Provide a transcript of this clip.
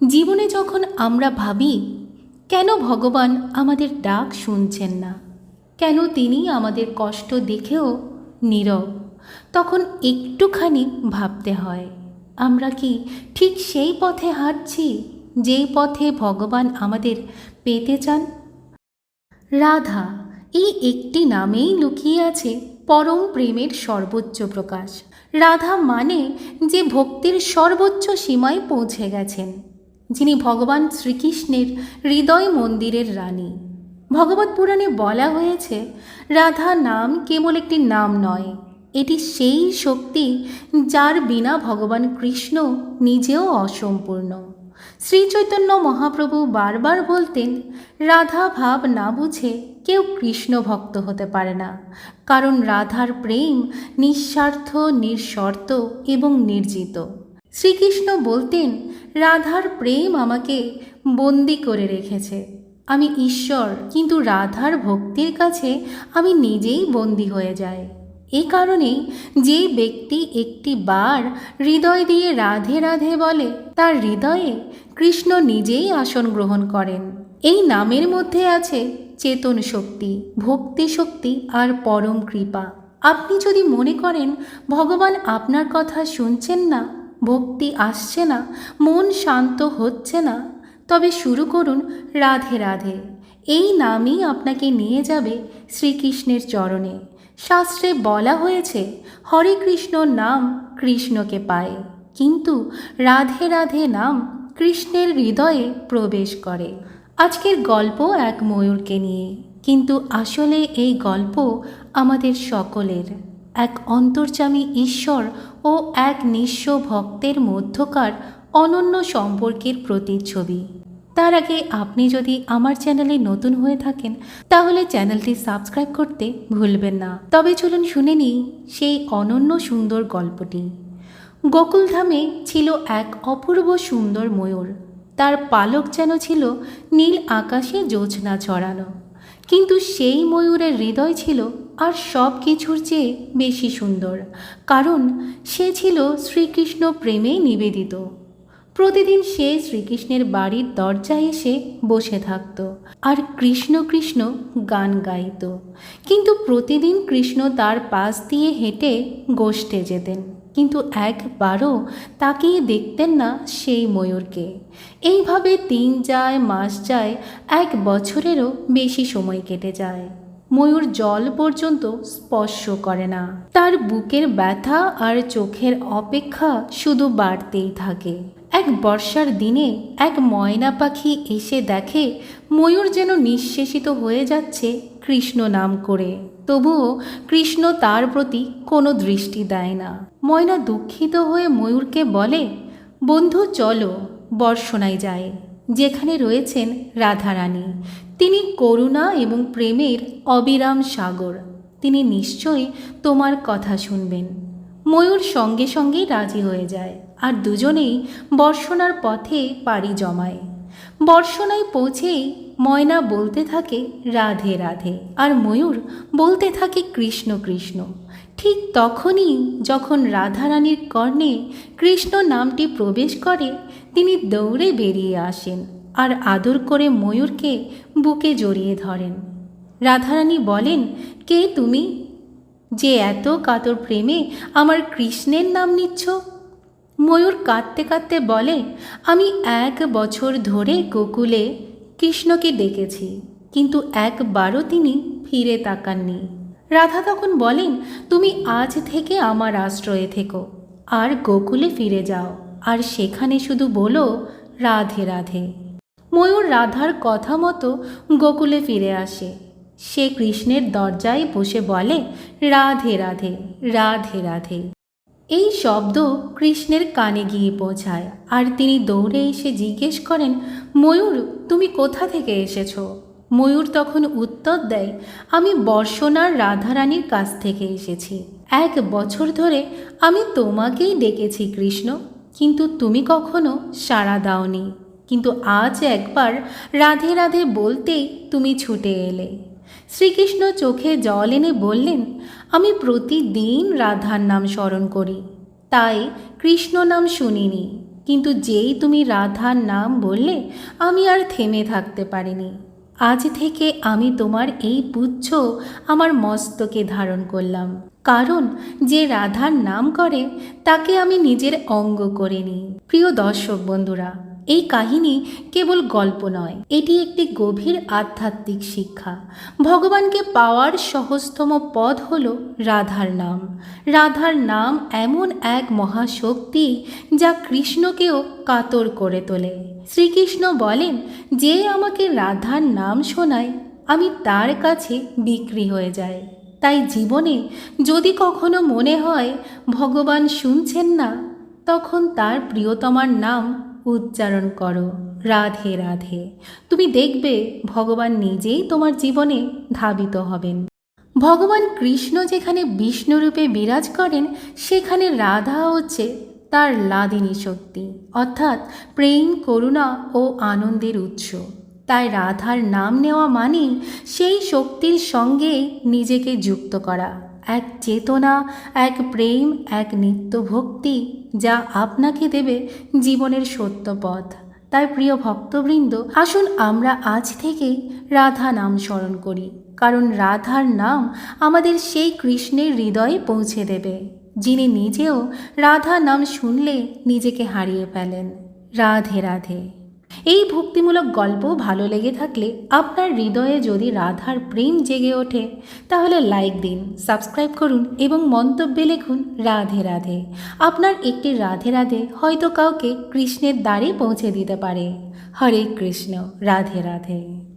জীবনে যখন আমরা ভাবি, কেন ভগবান আমাদের ডাক শুনছেন না? কেন তিনি আমাদের কষ্ট দেখেও নীরব? তখন একটুখানি ভাবতে হয়, আমরা কি ঠিক সেই পথে হাঁটছি, যেই পথে ভগবান আমাদের পেতে চান? রাধা, এই একটি নামেই লুকিয়ে আছে পরম প্রেমের সর্বোচ্চ প্রকাশ। রাধা মানে যে ভক্তির সর্বোচ্চ সীমায় পৌঁছে গেছেন। যিনি ভগবান শ্রীকৃষ্ণের হৃদয় মন্দিরের রানী। ভগবত পুরাণে বলা হয়েছে, রাধা নাম কেবল একটি নাম নয়, এটি সেই শক্তি যার বিনা ভগবান কৃষ্ণ নিজেও অসম্পূর্ণ। শ্রী চৈতন্য মহাপ্রভু বারবার বলতেন, রাধা ভাব না বুঝে কেউ কৃষ্ণ ভক্ত হতে পারে না, কারণ রাধার প্রেম নিঃস্বার্থ, নিঃশর্ত এবং নির্জিত। শ্রীকৃষ্ণ বলতেন, রাধার প্রেম আমাকে বন্দি করে রেখেছে। আমি ঈশ্বর, কিন্তু রাধার ভক্তির কাছে আমি নিজেই বন্দি হয়ে যাই। এ কারণেই যে ব্যক্তি একটি বার হৃদয় দিয়ে রাধে রাধে বলে, তার হৃদয়ে কৃষ্ণ নিজেই আসন গ্রহণ করেন। এই নামের মধ্যে আছে চেতন শক্তি, ভক্তি শক্তি আর পরম কৃপা। আপনি যদি মনে করেন, ভগবান আপনার কথা শুনছেন না ভক্তি আসছে না, মন শান্ত হচ্ছে না। তবে শুরু করুন রাধে রাধে। এই নামই আপনাকে নিয়ে যাবে শ্রীকৃষ্ণের চরণে। শাস্ত্রে বলা হয়েছে, হরে কৃষ্ণ নাম কৃষ্ণকে পায়। কিন্তু রাধে রাধে নাম কৃষ্ণের হৃদয়ে প্রবেশ করে। আজকের গল্প এক ময়ূরকে নিয়ে। কিন্তু আসলে এই গল্প আমাদের সকলের। এক অন্তর্যামী ঈশ্বর ও এক নিঃস্ব ভক্তের মধ্যকার অনন্য সম্পর্কের প্রতিচ্ছবি। তার আগে আপনি যদি আমার চ্যানেলে নতুন হয়ে থাকেন, তাহলে চ্যানেলটি সাবস্ক্রাইব করতে ভুলবেন না। তবে চলুন শুনে নিই সেই অনন্য সুন্দর গল্পটি। গোকুলধামে ছিল এক অপূর্ব সুন্দর ময়ূর। তার পালক যেন ছিল নীল আকাশে জোছনা ছড়ানো। কিন্তু সেই ময়ূরের হৃদয় ছিল আর সব কিছুর চেয়ে বেশি সুন্দর, কারণ সে ছিল শ্রীকৃষ্ণ প্রেমে নিবেদিত। প্রতিদিন সে শ্রীকৃষ্ণের বাড়ির দরজায় এসে বসে থাকত আর কৃষ্ণ কৃষ্ণ গান গাইত। কিন্তু প্রতিদিন কৃষ্ণ তার পাশ দিয়ে হেঁটে গোষ্ঠে যেতেন। কিন্তু একবারও তাকিয়ে দেখতেন না সেই ময়ূরকে। এইভাবে দিন যায়, মাস যায়, এক বছরেরও বেশি সময় কেটে যায়। ময়ূর জল পর্যন্ত স্পর্শ করে না। তার বুকের ব্যথা আর চোখের অপেক্ষা শুধু বাড়তেই থাকে। বর্ষার দিনে এক ময়না পাখি এসে দেখে, ময়ূর যেন নিঃশেষিত হয়ে যাচ্ছে কৃষ্ণ নাম করে। তবুও কৃষ্ণ তার প্রতি কোনো দৃষ্টি দেয় না। ময়না দুঃখিত হয়ে ময়ূরকে বলে, বন্ধু, চলো, বর্ষণায় যায় যেখানে রয়েছেন রাধারানী। তিনি করুণা এবং প্রেমের অবিরাম সাগর। তিনি নিশ্চয়ই তোমার কথা শুনবেন। ময়ূর সঙ্গে সঙ্গেই রাজি হয়ে যায় আর দুজনেই বর্ষণার পথে পাড়ি জমায়। বর্ষণায় পৌঁছেই ময়না বলতে থাকে রাধে রাধে আর ময়ূর বলতে থাকে কৃষ্ণ কৃষ্ণ। ঠিক তখনই যখন রাধারানীর কর্ণে কৃষ্ণ নামটি প্রবেশ করে, তিনি দৌড়ে বেরিয়ে আসেন আর আদর করে ময়ূরকে বুকে জড়িয়ে ধরেন। রাধারানী বলেন, কে তুমি? যে এত কাতর প্রেমে আমার কৃষ্ণের নাম নিচ্ছ? ময়ূর কাঁদতে কাঁদতে বলে, আমি এক বছর ধরে গোকুলে কৃষ্ণকে ডেকেছি কিন্তু একবারও তিনি ফিরে তাকাননি। রাধা তখন বলেন, তুমি আজ থেকে আমার আশ্রয়ে থেকো, আর গোকুলে ফিরে যাও, আর সেখানে শুধু বলো, রাধে রাধে। ময়ূর রাধার কথা মতো গোকুলে ফিরে আসে। সে কৃষ্ণের দরজায় বসে বলে, রাধে রাধে রাধে রাধে। এই শব্দ কৃষ্ণের কানে গিয়ে পৌঁছায়, আর তিনি দৌড়ে এসে জিজ্ঞেস করেন, ময়ূর, তুমি কোথা থেকে এসেছ? ময়ূর তখন উত্তর দেয়, আমি বর্ষণার রাধারানীর কাছ থেকে এসেছি। এক বছর ধরে আমি তোমাকেই ডেকেছি কৃষ্ণ, কিন্তু তুমি কখনো সাড়া দাওনি। কিন্তু আজ একবার রাধে রাধে বলতেই তুমি ছুটে এলে। শ্রীকৃষ্ণ চোখে জল এনে বললেন, আমি প্রতিদিন রাধার নাম স্মরণ করি, তাই কৃষ্ণ নাম শুনিনি। কিন্তু যেই তুমি রাধার নাম বললে, আমি আর থেমে থাকতে পারিনি। আজ থেকে আমি তোমার এই পুচ্ছ আমার মস্তকে ধারণ করলাম। কারণ যে রাধার নাম করে, তাকে আমি নিজের অঙ্গ করে নিই প্রিয় দর্শক বন্ধুরা এই কাহিনী কেবল গল্প নয়, এটি একটি গভীর আধ্যাত্মিক শিক্ষা। ভগবানকে পাওয়ার সহজতম পথ হল রাধার নাম। রাধার নাম এমন এক মহাশক্তি যা কৃষ্ণকেও কাতর করে তোলে। শ্রীকৃষ্ণ বলেন, যে আমাকে রাধার নাম শোনায়, আমি তার কাছে বিক্রি হয়ে যায় তাই জীবনে যদি কখনো মনে হয়, ভগবান শুনছেন না, তখন তার প্রিয়তমার নাম উচ্চারণ করো, রাধে রাধে। তুমি দেখবে ভগবান নিজেই তোমার জীবনে ধাবিত হবেন। ভগবান কৃষ্ণ যেখানে বিষ্ণুরূপে বিরাজ করেন, সেখানে রাধা হচ্ছে তার লাদিনী শক্তি, অর্থাৎ প্রেম, করুণা ও আনন্দের উৎস। তাই রাধার নাম নেওয়া মানেই সেই শক্তির সঙ্গে নিজেকে যুক্ত করা, এক চেতনা, এক প্রেম, এক নিত্য ভক্তি যা আপনাকে দেবে জীবনের সত্য পথ তাই প্রিয় ভক্তবৃন্দ, আসুন আমরা আজ থেকেই রাধা নাম স্মরণ করি, কারণ রাধার নাম আমাদের সেই কৃষ্ণের হৃদয়ে পৌঁছে দেবে, যিনি নিজেও রাধা নাম শুনলে নিজেকে হারিয়ে ফেলেন। রাধে রাধে। এই ভক্তিমূলক গল্প ভালো লেগে থাকলে আপনার হৃদয়ে যদি রাধার প্রেম জেগে ওঠে, তাহলে লাইক দিন, সাবস্ক্রাইব করুন এবং মন্তব্যে লিখুন রাধে রাধে। আপনার একটি রাধে রাধে হয়তো কাউকে কৃষ্ণের দ্বারে পৌঁছে দিতে পারে। হরে কৃষ্ণ, রাধে রাধে।